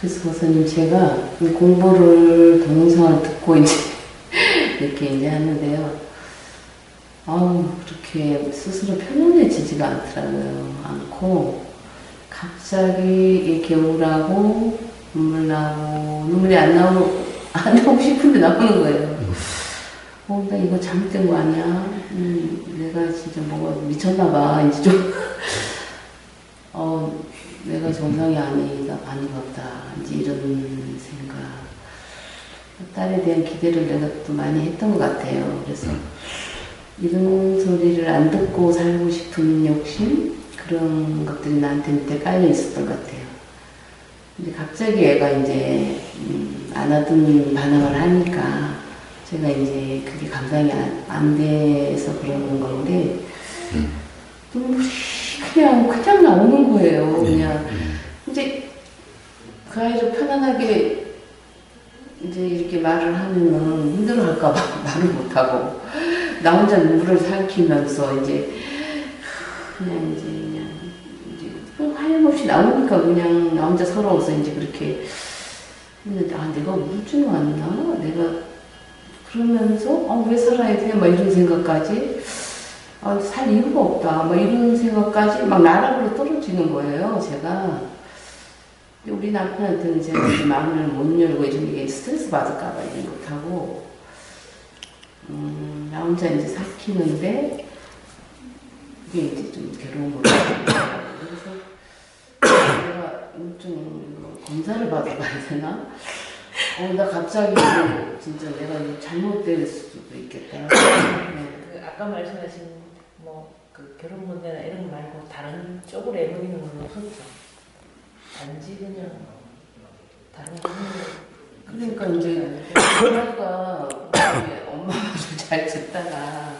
그래서 선생님 제가 공부를 동영상을 듣고 이제 이렇게 이제 하는데요. 아우 그렇게 스스로 편안해지지가 않더라고요. 않고 갑자기 이렇게 우울하고 눈물 나고 눈물이 안 나오고 안 나오고 싶은데 나오는 거예요. 어, 나 이거 잘못된 거 아니야? 음, 내가 진짜 뭐가 미쳤나 봐. 이제 좀, 어, 내가 정상이 아니다, 보다. 이제 이런 생각. 딸에 대한 기대를 내가 또 많이 했던 것 같아요. 그래서 이런 소리를 안 듣고 살고 싶은 욕심? 그런 것들이 나한테 밑에 깔려 있었던 것 같아요. 근데 갑자기 애가 이제, 음, 안 하던 반응을 하니까 제가 이제 그게 감당이 안, 안 돼서 그러는 건데, 눈물이 그냥, 그냥 나오는 거예요. 그냥. 이제 그 아이를 편안하게 이제 이렇게 말을 하면은 힘들어 할까봐 말을 못하고, 나 혼자 눈물을 삼키면서 이제, 그냥 이제, 그냥, 이제, 뭐 하염없이 나오니까 그냥 나 혼자 서러워서 이제 그렇게 했는데, 아, 내가 우울증 왔나? 내가 그러면서 어, 왜 살아야 돼? 막 이런 생각까지 아, 살 이유가 없다. 막 이런 생각까지 막 나락으로 떨어지는 거예요. 제가 우리 남편한테는 제가 마음을 못 열고 이런 게 스트레스 받을까봐 이런 못하고 음, 나 혼자 이제 삭히는데 그게 이제 좀 괴로운 거예요. 그래서 내가 우울증 검사를 받아봐야 되나? 어, 나 갑자기 진짜 내가 잘못될 수도 있겠다. 네. 그 아까 말씀하신 뭐 그 결혼 문제나 이런 거 말고 다른 쪽으로 애먹이는 건 없었죠. 단지 그냥 다른 그러니까 이제 엄마가 이제 엄마가 잘 듣다가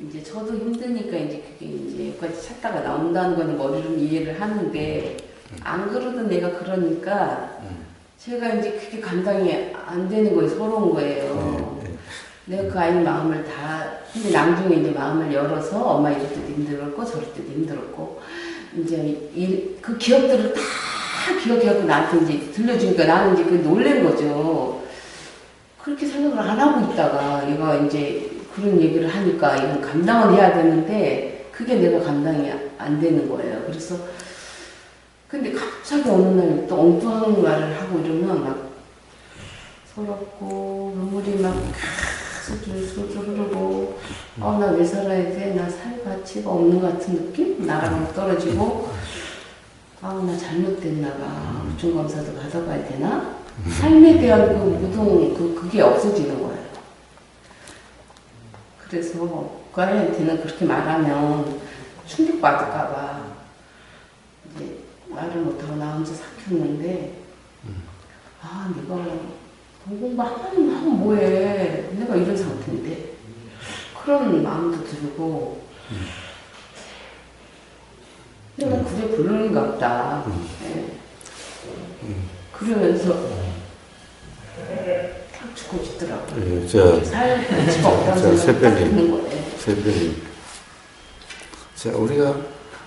이제 저도 힘드니까 이제 그게 이제 여기까지 찾다가 나온다는 거는 머리로 이해를 하는데 안 그러던 내가 그러니까 제가 이제 그게 감당이 안 되는 거예요. 서러운 거예요. 내가 그 아이 마음을 다, 근데 나중에 이제 마음을 열어서 엄마 이럴 때도 힘들었고 저럴 때도 힘들었고, 이제 이, 그 기억들을 다 기억해갖고 나한테 이제 들려주니까 나는 이제 그 놀란 거죠. 그렇게 생각을 안 하고 있다가 얘가 이제 그런 얘기를 하니까 이건 감당을 해야 되는데 그게 내가 감당이 안 되는 거예요. 그래서 근데 갑자기 어느 날 또 엉뚱한 말을 하고 이러면 막 서럽고 눈물이 막 술술 흐르고 어 나 왜 살아야 돼? 나 살 가치가 없는 것 같은 느낌? 나랑 떨어지고 아 나 잘못됐나 봐. 우중 검사도 받아봐야 되나? 삶에 대한 그 무동 그 그게 없어지는 거예요. 그래서 그 아이한테는 그렇게 말하면 충격받을까봐 이제 말을 못하고 나 혼자 삭혔는데 아 내가 공부 하면 하면 뭐해. 내가 이런 상태인데. 그런 마음도 들고. 내가 그래 불능인가 보다. 예. 그러면서 탁 죽고 싶더라고요. 예, 자, 살 가치가 없다는 자, 생각이 우리가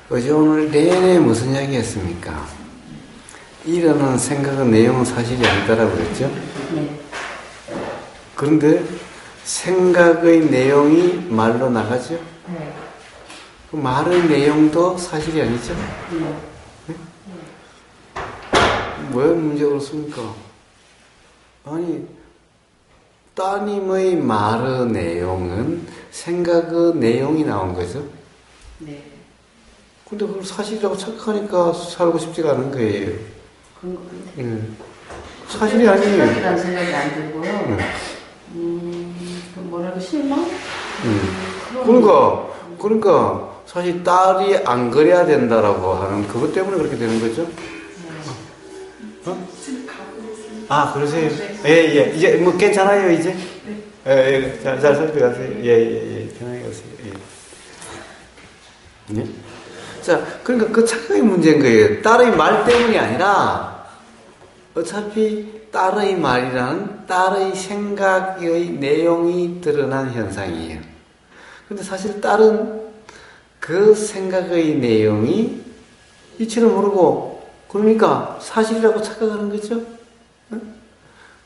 어제 오늘 내내 무슨 이야기 했습니까? 일어나는 생각은 내용은 사실이 아니다라고 그랬죠? 네. 그런데 생각의 내용이 말로 나가죠? 네. 그 말의 내용도 사실이 아니죠? 네. 왜 문제가 그렇습니까? 아니, 따님의 말의 내용은 생각의 내용이 나온 거죠? 네. 근데 그걸 사실이라고 착각하니까 살고 싶지가 않은 거예요. 그런 거 같아요. 예. 사실이 아니에요. 생각이라는 생각이 안 들고요. 음. 음, 그 뭐랄까 실망? 음. 그런 그러니까, 그러니까 사실 딸이 안 그래야 된다라고 하는 그것 때문에 그렇게 되는 거죠. 어? 아, 그러세요? 예, 예. 이제 뭐 괜찮아요, 이제? 예, 예. 잘, 잘 살펴가세요. 예, 예, 예. 편하게 가세요. 예. 예? 자, 그러니까 그 착각의 문제인 거예요. 딸의 말 때문이 아니라 어차피 딸의 말이라는 딸의 생각의 내용이 드러난 현상이에요. 근데 사실 딸은 그 생각의 내용이 이치를 모르고 그러니까 사실이라고 착각하는 거죠. 응?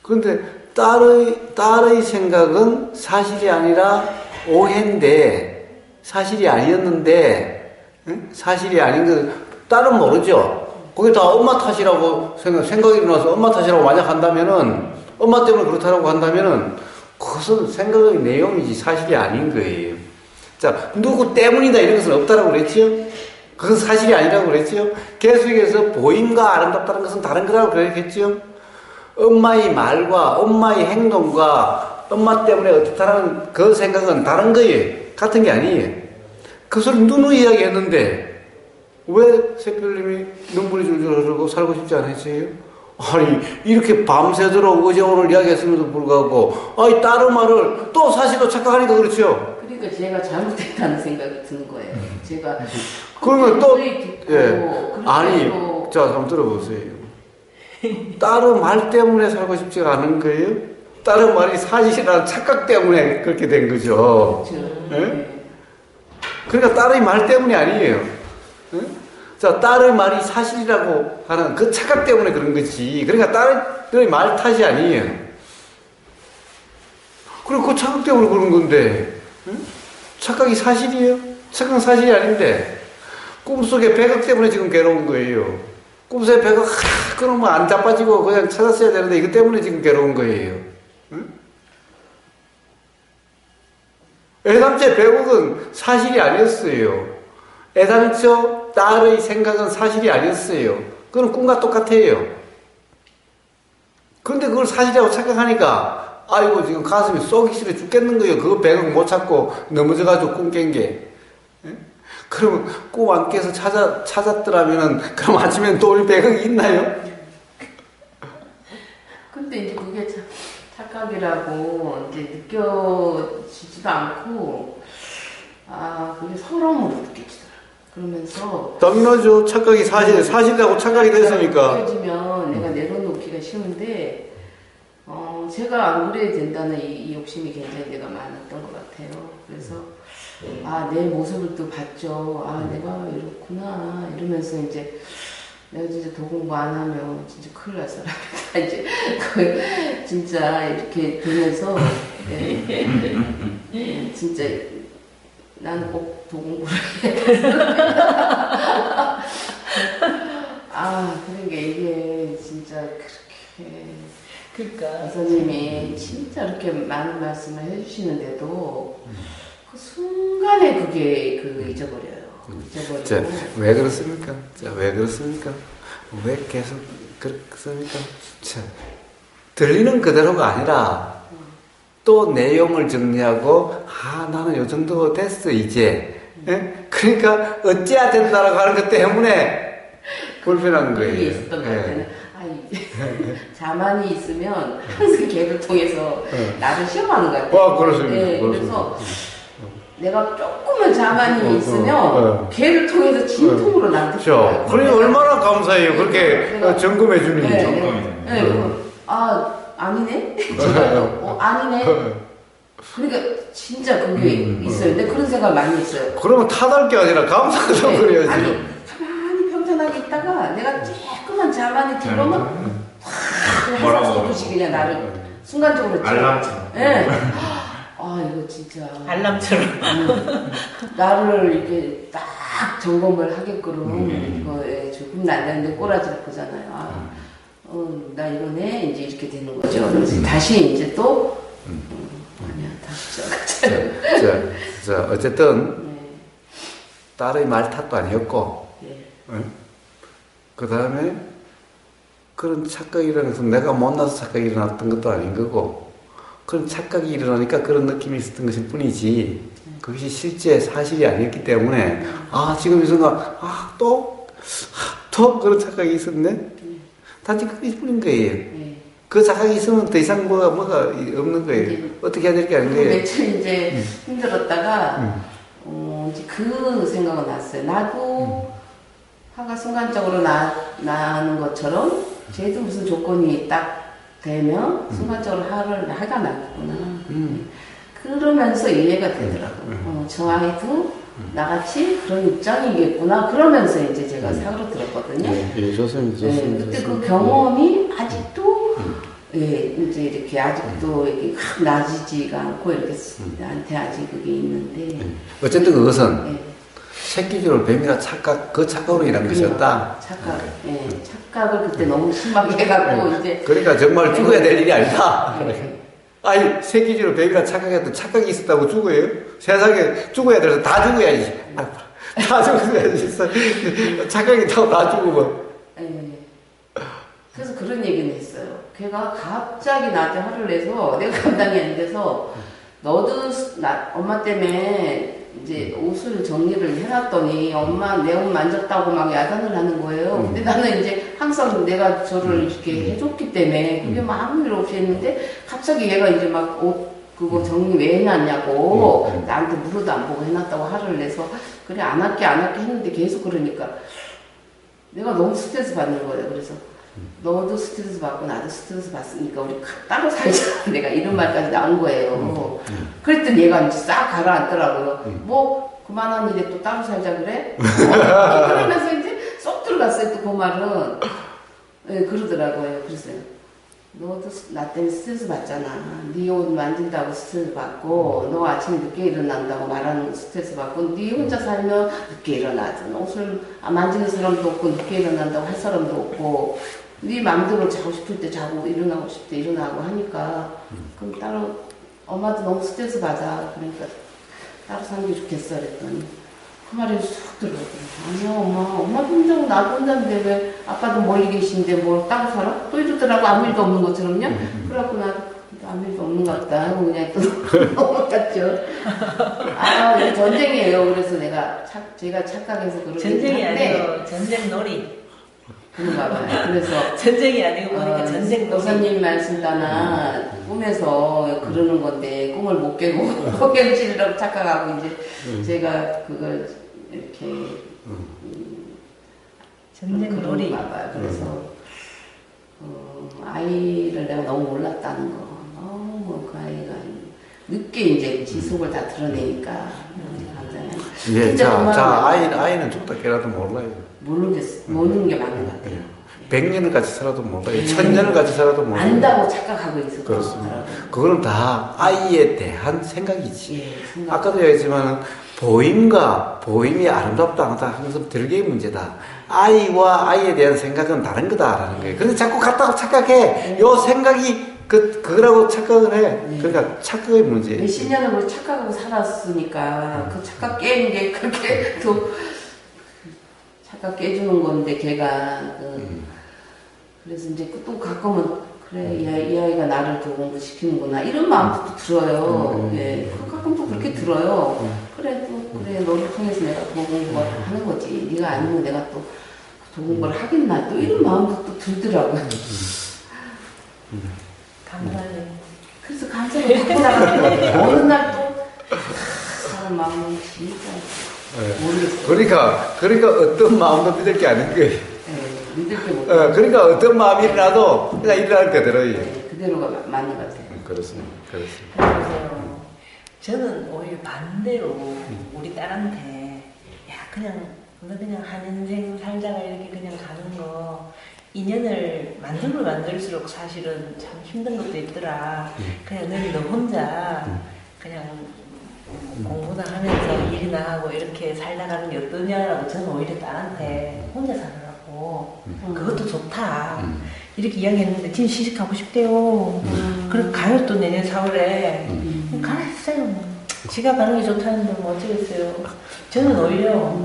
그런데 딸의, 딸의 생각은 사실이 아니라 오해인데, 사실이 아니었는데, 응? 사실이 아닌 건 딸은 모르죠. 그게 다 엄마 탓이라고 생각, 생각이 일어나서 엄마 탓이라고 만약 한다면은, 엄마 때문에 그렇다라고 한다면은, 그것은 생각의 내용이지 사실이 아닌 거예요. 자, 누구 때문이다 이런 것은 없다라고 그랬지요? 그건 사실이 아니라고 그랬지요? 계속해서 보임과 아름답다는 것은 다른 거라고 그랬겠지요? 엄마의 말과 엄마의 행동과 엄마 때문에 어떻다라는 그 생각은 다른 거예요. 같은 게 아니에요. 그 소리 누누 이야기했는데 왜 새별님이 눈물이 줄줄 흐르고 살고 싶지 않으세요? 아니 이렇게 밤새도록 어제 오늘 이야기했음에도 불구하고 아이 딸의 말을 또 사실로 착각하니까 그렇죠. 그러니까 제가 잘못했다는 생각이 드는 거예요. 제가 그러면 또 예. 아니 자 한번 들어보세요. 딸의 말 때문에 살고 싶지가 않은 거예요? 딸의 말이 사실이라는 착각 때문에 그렇게 된 거죠. 그렇죠. 예? 네. 그러니까 딸의 말 때문이 아니에요. 응? 자, 딸의 말이 사실이라고 하는 그 착각 때문에 그런 거지. 그러니까 딸의 말 탓이 아니에요. 그리고 그 착각 때문에 그런 건데, 응? 착각이 사실이에요? 착각은 사실이 아닌데, 꿈속에 백억 때문에 지금 괴로운 거예요. 꿈속에 백억, 하, 그러면 안 자빠지고 그냥 찾았어야 되는데, 이것 때문에 지금 괴로운 거예요. 응? 애당초에 백억은 사실이 아니었어요. 애당초 딸의 생각은 사실이 아니었어요. 그건 꿈과 똑같아요. 그런데 그걸 사실이라고 착각하니까, 아이고, 지금 가슴이 쏘기 싫어 죽겠는 거예요. 그거 백억 못 찾고 넘어져가지고 꿈 깬 게. 예? 그러면 꿈 안 깨서 찾아, 찾았더라면은, 그럼 아침엔 또 백억이 있나요? 근데 이제 그게 참 착각이라고 이제 느껴지지도 않고 아 그게 서러움으로 느껴지더라. 그러면서 당연하죠. 착각이 사실, 사실이라고 착각이 됐으니까. 느껴지면 내가 내려놓기가 쉬운데 어 제가 안 그래야 된다는 이, 이 욕심이 굉장히 내가 많았던 것 같아요. 그래서 아 내 모습을 또 봤죠. 아 내가 이렇구나 이러면서 이제 내가 진짜 더 공부 안 하면 진짜 큰일 날 사람이다. 이제 그 진짜 이렇게 되면서 예, 예, 진짜 나는 꼭 도공부를 해. 아, 그러니까 이게 진짜 그렇게 그러니까 선생님이 진짜 이렇게 많은 말씀을 해주시는데도 그 순간에 그게 그 잊어버려요. 잊어버리고. 자, 왜 그렇습니까? 자, 왜 그렇습니까? 왜 계속 그렇습니까? 자, 들리는 그대로가 아니라 또 내용을 정리하고, 아, 나는 요 정도 됐어, 이제. 예? 그러니까 어찌해야 된다라고 하는 것 때문에 불편한 거예요. 있었던 것 예. 아, 자만이 있으면 항상 걔를 통해서 네. 나를 시험하는 것 같아요. 아, 그렇습니다. 네, 그렇습니다. 그래서 내가 조금만 자만이 어, 어, 있으면 어. 걔를 통해서 진통으로 나한테 그렇죠. 그러니 얼마나 감사해요. 그렇게 내가- 점검해 주는 네, 게. 점검이 네. 네, 그럼, 아, 아니네? 제가, 어, 아니네? 그러니까 진짜 그게 음, 있어요. 근데 그런 생각 많이 했어요. 그러면 탓할 게 아니라 감사하다고 네, 그래야지. 아니, 가만히 평탄하게 있다가 내가 조금만 자만이 들어오면 확 뭐라고? 해서 그냥 나를 순간적으로 알람처럼. 예. 아 이거 진짜 알람처럼 음, 나를 이렇게 딱 점검을 하게끔 음. 이거에 조금 난다는데 꼬라지를 보잖아요. 아, 어, 나 이러네 이제 이렇게 되는 거죠. 그래서 다시 이제 또 음, 아니야 시작하자. 자, 자, 어쨌든 네, 딸의 말 탓도 아니었고, 네. 그 다음에 그런 착각이 일어나서 내가 못나서 착각이 일어났던 것도 아닌 거고, 그런 착각이 일어나니까 그런 느낌이 있었던 것일 뿐이지, 그것이 실제 사실이 아니었기 때문에, 아, 지금 이 순간, 아, 또, 아, 또 그런 착각이 있었네? 단지 그것일 뿐인 거예요. 네. 그 착각이 있으면 더 이상 뭐가, 뭐가 없는 거예요. 네. 어떻게 해야 될 게 아닌 그리고 거예요. 며칠 이제 힘들었다가 음. 어, 이제 그 생각은 났어요. 나도 음. 화가 순간적으로 나, 나는 것처럼 쟤도 무슨 조건이 딱 되면 순간적으로 화를 화가 나겠구나. 음. 그러면서 이해가 되더라고요. 어, 저 아이도 나같이 그런 입장이겠구나 그러면서 이제 제가 사고를 들었거든요. 예, 예, 좋습니다. 네, 좋습니다. 그때 그. 경험이 아직도 예, 이제 이렇게 아직도 이렇게 확 나지지가 않고 이렇게 나한테 아직 그게 있는데 예. 어쨌든 그것은 예, 새끼줄 뱀이라 착각, 그 착각으로 일한 것이었다. 착각, 예, 착각을 그때 너무 심하게 해갖고 이제 그러니까 정말 죽어야 될 일이 아니다. 예, 아니, 새끼줄 뱀이라 착각했던 착각이 있었다고 죽어요? 세상에 죽어야 돼서 다 죽어야지. 아, 다 죽어야지. 착각이 있다고 다 죽으면. 예. 그래서 그런 얘기는 했어요. 걔가 갑자기 나한테 화를 내서 내가 감당이 안 돼서 너도 나, 엄마 때문에 이제 옷을 정리를 해놨더니 엄마 내 옷 만졌다고 막 야단을 하는 거예요. 근데 나는 이제 항상 내가 저를 이렇게 해줬기 때문에 그게 막 아무 일 없이 했는데 갑자기 얘가 이제 막옷 그거 정리 왜 해놨냐고 나한테 물어도 안 보고 해놨다고 화를 내서 그래 안 할게 안 할게 했는데 계속 그러니까 내가 너무 스트레스 받는 거예요. 그래서 너도 스트레스 받고 나도 스트레스 받으니까 우리 가- 따로 살자. 내가 이런 말까지 나온 거예요. 그랬더니 얘가 이제 싹 가라앉더라고요. 뭐 그만한 일에 또 따로 살자 그래? 그러면서 이제 쏙 들어갔어요. 또 그 말은 예, 그러더라고요. 그래서 너도 스- 나 때문에 스트레스 받잖아. 네 옷 만진다고 스트레스 받고 너 아침에 늦게 일어난다고 말하는 거 스트레스 받고 네 혼자 살면 늦게 일어나든 옷을 안 만지는 사람도 없고 늦게 일어난다고 할 사람도 없고 네 마음대로 자고 싶을 때 자고 일어나고 싶을 때 일어나고 하니까 그럼 따로 엄마도 너무 스트레스 받아. 그러니까 따로 사는 게 좋겠어 그랬더니 그 말이 쑥 들어오더라고. 아니야 엄마 엄마 혼자고 나도 혼자인데 왜 아빠도 멀리 계신데 뭘 따로 살아? 또 이러더라고 아무 일도 없는 것처럼요. 그래갖고 나 아무 일도 없는 것 같다 하고 그냥 또 넘어갔죠. 아 이게 전쟁이에요. 그래서 내가 착 제가 착각해서 그러긴 전쟁이 아니고 전쟁 놀이. 그런가 봐요. 그래서 전쟁이 아니고 보니까 어, 전쟁 놀이. 노사님 말씀 따나 꿈에서 그러는 건데 꿈을 못 깨고 호경실이라고 착각하고 이제 제가 그걸 이렇게 전쟁 놀이. 봐요. 그래서 어, 아이를 내가 너무 몰랐다는 거. 너무 그 아이가 늦게 이제 지속을 다 드러내니까 예, 자, 자. 아이, 아이는 죽다 깨라도 몰라요. 모르겠어. 모르는 게 맞는 것 같아요. 백년을 같이 살아도 몰라요. 천년을 같이 살아도 몰라요. 안다고 착각하고 있었던 그렇습니다. 그거는 다 아이에 대한 생각이지. 예, 생각. 아까도 얘기했지만 보임과 보임이 아름답다 안 하다 하면서 별개의 문제다. 아이와 아이에 대한 생각은 다른 거다라는 거예요. 근데 자꾸 갖다가 착각해. 요 생각이 그 그거라고 착각을 해. 그러니까 착각의 문제예요. 몇십 년을 뭐 착각하고 살았으니까 그 착각 깨는 게 그렇게 또 착각 깨주는 건데 걔가 그 음. 그래서 이제 또 가끔은 그래 이, 아이, 이 아이가 나를 더 공부시키는구나 이런 마음도 또 들어요. 음. 예, 가끔 또 그렇게 들어요. 그래 또 그래 너를 통해서 내가 더 공부를 하는 거지. 네가 아니면 내가 또더 공부를 하겠나 또 이런 마음도 또 들더라고요. 감사해요. 그래서 감사를 받고 나가는데 어느 날 또 사람 마음은 진짜 예. 모르겠어요. 그러니까 그러니까 어떤 마음도 믿을 게 아닌 거예요. 어, 그러니까 어떤 마음이 일어나도 그냥 일어날 그대로예요. 네, 그대로가 마- 맞는 것 같아요. 그렇습니다. 그렇습니다. 그래서 저는 오히려 반대로 우리 딸한테 야 그냥 너 그냥 한 인생 살다가 이렇게 그냥 가는 거 인연을 만들면 만들수록 사실은 참 힘든 것도 있더라. 그냥 너는 너 혼자 그냥 공부나 하면서 일이나 하고 이렇게 살다 가는 게 어떠냐라고 저는 오히려 딸한테 혼자 살으 라고 그것도 좋다. 이렇게 이야기했는데 지금 시집가고 싶대요. 그럼 가요 또 내년 4월에. 가라 했어요. 지가 가는 게 좋다는데 뭐 어쩌겠어요. 저는 오히려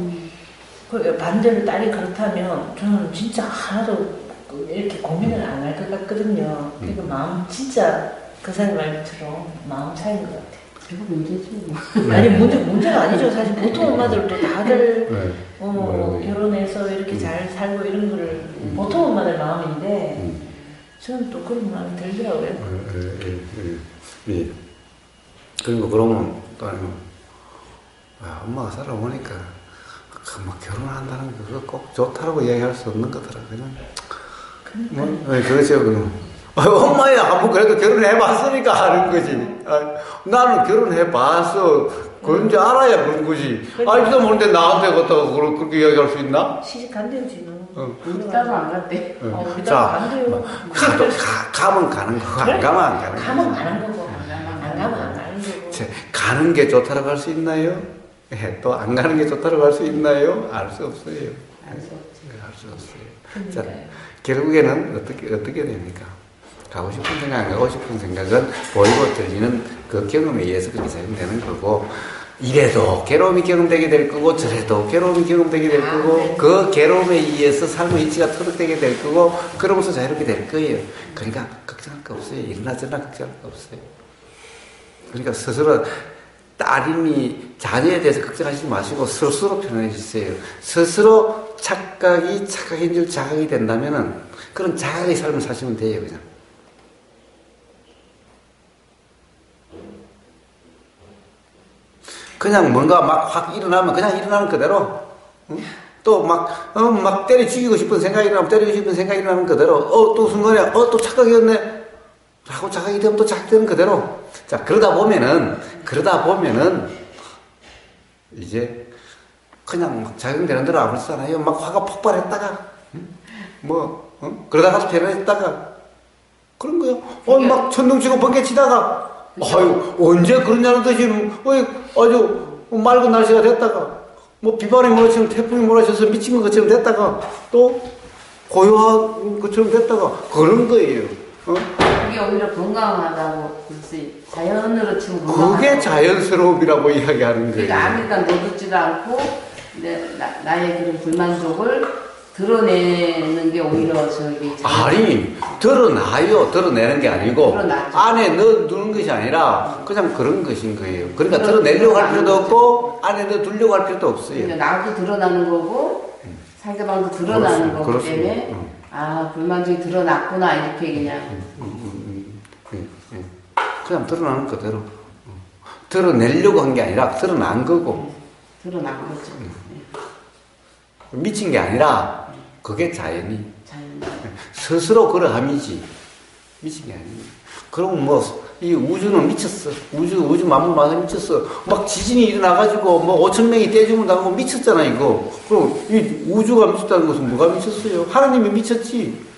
그 반대로 딸이 그렇다면 저는 진짜 하나도 그 이렇게 고민을 안 할 것 같거든요. 그러니까 마음 진짜 그 사람 말처럼 마음 차이인 것 같아요. 제가 문제죠. 뭐. 아니 문제 문제가 아니죠. 사실 보통 엄마들도 다들 네. 어, 뭐 네. 결혼해서 이렇게 잘 살고 이런 거를 보통 엄마들 마음인데 음. 저는 또 그런 마음이 들더라고요. 예, 예, 예, 예. 그리고 그러면 또 아니면 아, 엄마가 살아보니까 그뭐 결혼한다는 게 그거 꼭 좋다라고 이야기할 수 없는 거더라 그냥 뭐, 예, 그렇죠 그럼 아, 엄마야 한번 그래도 결혼해 봤으니까 하는 거지. 아, 나는 결혼해 봤어. 그런 줄 알아야 그런 거지. 알지도 모르는데 나한테 그걸 그렇게 이야기할 수 있나? 시집 간대요 지는. 어. 우리 딸도 안 갔대. 응. 어, 우리 자, 딸도 안 돼요. 가도 가, 가면 가는 거고 안 가면 안 가는 거고. 가면 가는 거고 안 가면 안 가는 거고. 제, 가는 게 좋다고 할 수 있나요? 예, 또 안 가는 게 좋다고 할 수 있나요? 알 수 없어요. 알 수 없지. 알수 없어요. 자. 결국에는 어떻게 어떻게 됩니까? 가고 싶은 생각, 안 가고 싶은 생각은 보이고 들리는 그 경험에 의해서 그렇게 작용되는 거고 이래도 괴로움이 경험되게 될 거고 저래도 괴로움이 경험되게 될 아, 거고 네. 그 괴로움에 의해서 삶의 이치가 터득되게 될 거고 그러면서 자유롭게 될 거예요. 그러니까 걱정할 거 없어요. 일어나 저러나 걱정할 거 없어요. 그러니까 스스로 따님이 자녀에 대해서 걱정하지 마시고 스스로 표현해 주세요. 스스로 착각이 착각인 줄 자각이 된다면은 그런 자각의 삶을 사시면 돼요, 그냥. 그냥 뭔가 막 확 일어나면 그냥 일어나는 그대로. 또 막, 어, 막 때려 죽이고 싶은 생각이 일어나면 때리고 싶은 생각이 일어나는 그대로. 어, 또 순간에, 어, 또 착각이었네. 하고 착각이 되면 또 착각되는 그대로. 자, 그러다 보면은, 그러다 보면은, 이제, 그냥 막 작용되는 대로 아무렇잖아요. 막 화가 폭발했다가, 응? 뭐, 어? 그러다가 변했다가, 그런 거요. 어, 막 천둥 치고 번개 치다가, 아유, 언제 그러냐는 듯이, 어이, 아주 맑은 날씨가 됐다가, 뭐 비바람이 몰아치면 태풍이 몰아쳐서 미친 것처럼 됐다가, 또 고요한 것처럼 됐다가, 그런 거예요. 어? 그게 오히려 건강하다고 글쎄 자연으로 치면 건강하다고. 그게 자연스러움이라고 이야기하는 거예요. 그러니까 아무니까 놓듣지도 않고 내, 나, 나의 그런 불만족을 드러내는 게 오히려 저기 아니, 드러나요. 드러내는 게 아니고, 드러나죠. 안에 넣어두는 것이 아니라, 그냥 그런 것인 거예요. 그러니까 드러- 드러내려고 할 필요도 없고, 안에 넣어두려고 할 필요도 없어요. 그러니까 나도 드러나는 거고 상대방도 드러나는 그렇습니다. 거기 그렇습니다. 때문에 응. 아 불만족이 드러났구나 이렇게 그냥 음, 음, 음, 예, 예. 그냥 드러나는 그대로. 어. 드러내려고 한 게 아니라 드러난 거고, 드러난 거죠. 음. 네, 미친 게 아니라, 그게 자연이. 자연. 스스로 그러함이지. 미친 게 아니에요. 그럼 뭐, 이 우주는 미쳤어. 우주, 우주 만물 만사 미쳤어. 막 지진이 일어나가지고 뭐 5천 명이 떼죽음 당하고 미쳤잖아, 이거. 그럼 이 우주가 미쳤다는 것은 뭐가 미쳤어요? 하나님이 미쳤지.